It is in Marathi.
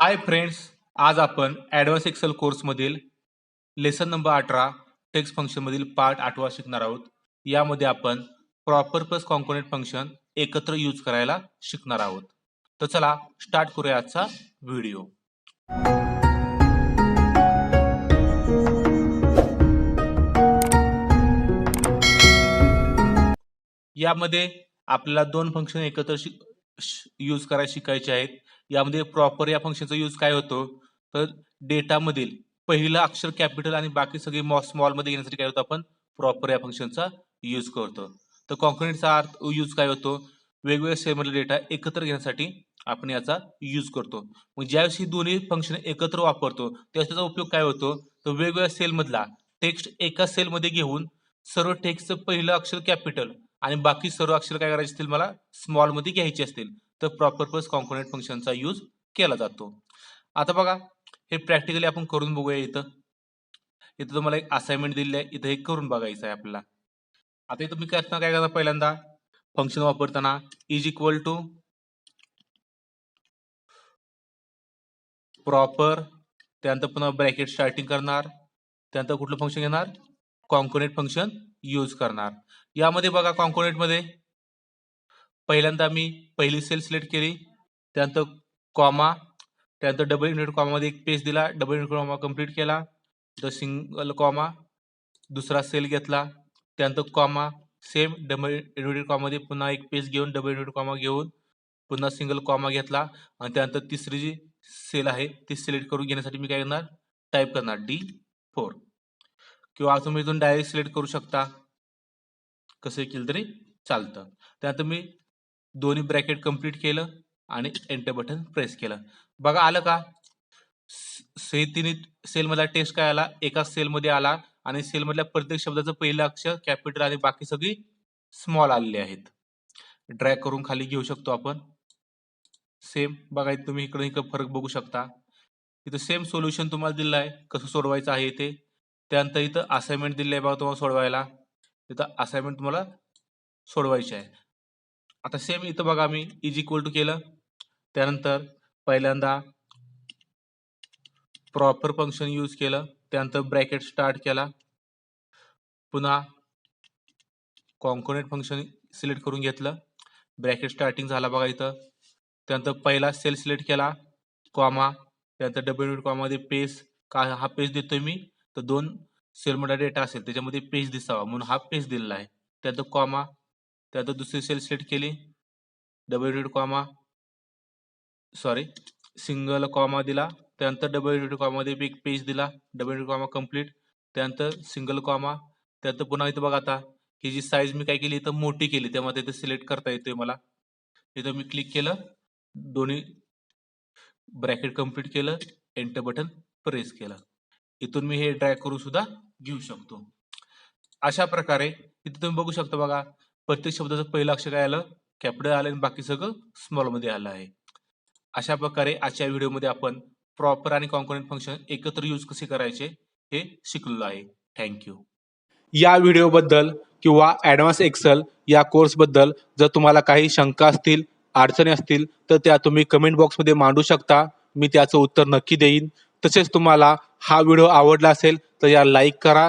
हाय फ्रेंड्स आज आपण ॲडव्हान्स एक्सेल कोर्समधील लेसन नंबर अठरा टेक्स्ट फंक्शनमधील पार्ट आठवा शिकणार आहोत. यामध्ये आपण प्रॉपर प्लस कॉम्पोनेंट फंक्शन एकत्र यूज करायला शिकणार आहोत. तर चला स्टार्ट करूया आजचा व्हिडिओ यामध्ये आपल्याला दोन फंक्शन एकत्र शिक यूज करायला शिकायचे आहेत. यामध्ये प्रॉपर या फंक्शनचा यूज काय होतो? तर डेटामधील पहिलं अक्षर कॅपिटल आणि बाकी सगळे मॉ स्मॉलमध्ये घेण्यासाठी काय होतं आपण? प्रॉपर या फंक्शनचा यूज करतो. तर कॉन्क्रीटचा अर्थ यूज काय होतो? वेगवेगळ्या सेलमधले डेटा एकत्र घेण्यासाठी आपण याचा यूज करतो. मग ज्यावेळेस ही दोन्ही फंक्शन एकत्र वापरतो त्यावेळेस त्याचा उपयोग काय होतो? तर वेगवेगळ्या सेलमधला टेक्स्ट एका सेलमध्ये घेऊन सर्व टेक्स्टचं पहिलं अक्षर कॅपिटल आणि बाकी सर्व अक्षर काय करायचे असतील मला? स्मॉलमध्ये घ्यायचे असतील. तर प्रॉपर प्लस कॉम्पोनेंट फंक्शनचा यूज केला जातो. आता बघा हे प्रॅक्टिकली आपण करून बघूया इथं. इथं तुम्हाला एक असाइनमेंट दिलेली आहे इथं हे करून बघायचं आहे आपल्याला. आता इथं मी करताना काय करणार पहिल्यांदा? फंक्शन वापरताना इज इक्वल टू प्रॉपर त्यानंतर पुन्हा ब्रॅकेट स्टार्टिंग करणार त्यानंतर कुठलं फंक्शन घेणार? कॉन्कोनेट फंक्शन यूज करणार. यामध्ये बघा कॉन्कोनेटमध्ये पहिल्यांदा मी पहिली सेल सिलेक्ट केली. त्यानंतर कॉमा त्यानंतर डबल युनिट कॉमामध्ये एक पेज दिला. डबल युनिट कॉमा कंप्लीट केला. तर सिंगल कॉमा दुसरा सेल घेतला. त्यानंतर कॉमा सेम डबल युनिट कॉमामध्ये पुन्हा एक पेज घेऊन डबल युनिट कॉमा घेऊन पुन्हा सिंगल कॉमा घेतला. आणि त्यानंतर तिसरी जी सेल आहे ती सिलेक्ट करून घेण्यासाठी मी काय करणार? टाईप करणार. डी फोर किंवा तुम्ही इथून डायरेक्ट सिलेक्ट करू शकता. कसं केलं तरी चालतं. त्यानंतर मी दोन्ही ब्रॅकेट कंप्लीट केलं आणि एंटर बटन प्रेस केलं. बघा आलं का? से तिन्ही सेलमधला टेस्ट काय आला? एका सेलमध्ये आला आणि सेलमधल्या प्रत्येक शब्दाचं पहिलं अक्षर कॅपिटल आणि बाकी सगळी स्मॉल आलेली आहेत. ड्रॅग करून खाली घेऊ शकतो आपण. सेम बघा तुम्ही इकडे इकडे फरक बघू शकता. इथं सेम सोल्युशन तुम्हाला दिलं आहे कसं सोडवायचं आहे ते. त्यानंतर इथं असाइनमेंट दिलं आहे बघा तुम्हाला सोडवायला. इथं असाइनमेंट तुम्हाला सोडवायची आहे. आता सेम इथं बघा मी इज इक्वल टू केलं. त्यानंतर पहिल्यांदा प्रॉपर फंक्शन यूज केलं. त्यानंतर ब्रॅकेट स्टार्ट केला. पुन्हा कॉन्कोनेट फंक्शन सिलेक्ट करून घेतलं. ब्रॅकेट स्टार्टिंग झाला बघा इथं. त्यानंतर पहिला सेल सिलेक्ट केला कॉमा त्यानंतर डब्ल्यू डब्ल्यू कॉमामध्ये पेज का हा पेज देतोय मी? तर दोन सेलमध्ये डेटा असेल त्याच्यामध्ये पेज दिसावा. म्हणून हा पेज दिलेला आहे. त्यानंतर कॉमा त्यानंतर दुसरी सेल सिलेक्ट केली. Double unit comma sorry single comma दिला. त्यानंतर डबल युनिट कॉमामध्ये एक पेज दिला. डबल युनिट कॉमा कंप्लीट त्यानंतर सिंगल कॉमा त्यानंतर पुन्हा इथं बघा आता ही जी साईज मी काय केली इथं मोठी केली. त्यामध्ये इथं सिलेक्ट करता येतोय मला. इथं मी क्लिक केलं. दोन्ही ब्रॅकेट कंप्लीट केलं. एंटर बटन प्रेस केलं. इथून मी हे ड्रॅग करून सुद्धा घेऊ शकतो. अशा प्रकारे इथे तुम्ही बघू शकता बघा प्रत्येक शब्दाचं पहिलं अक्षर काय आलं? कॅपिटल आलं आणि बाकी सगळं स्मॉलमध्ये आलं आहे. अशा प्रकारे आजच्या व्हिडिओमध्ये आपण प्रॉपर आणि कॉन्कोनेंट फंक्शन एकत्र यूज कसे करायचे हे शिकलेलो आहे. थँक्यू या व्हिडिओबद्दल किंवा ॲडव्हान्स एक्सेल या कोर्सबद्दल जर तुम्हाला काही शंका असतील अडचणी असतील तर त्या तुम्ही कमेंट बॉक्समध्ये मांडू शकता. मी त्याचं उत्तर नक्की देईन. तसेच तुम्हाला हा व्हिडिओ आवडला असेल तर या लाईक करा.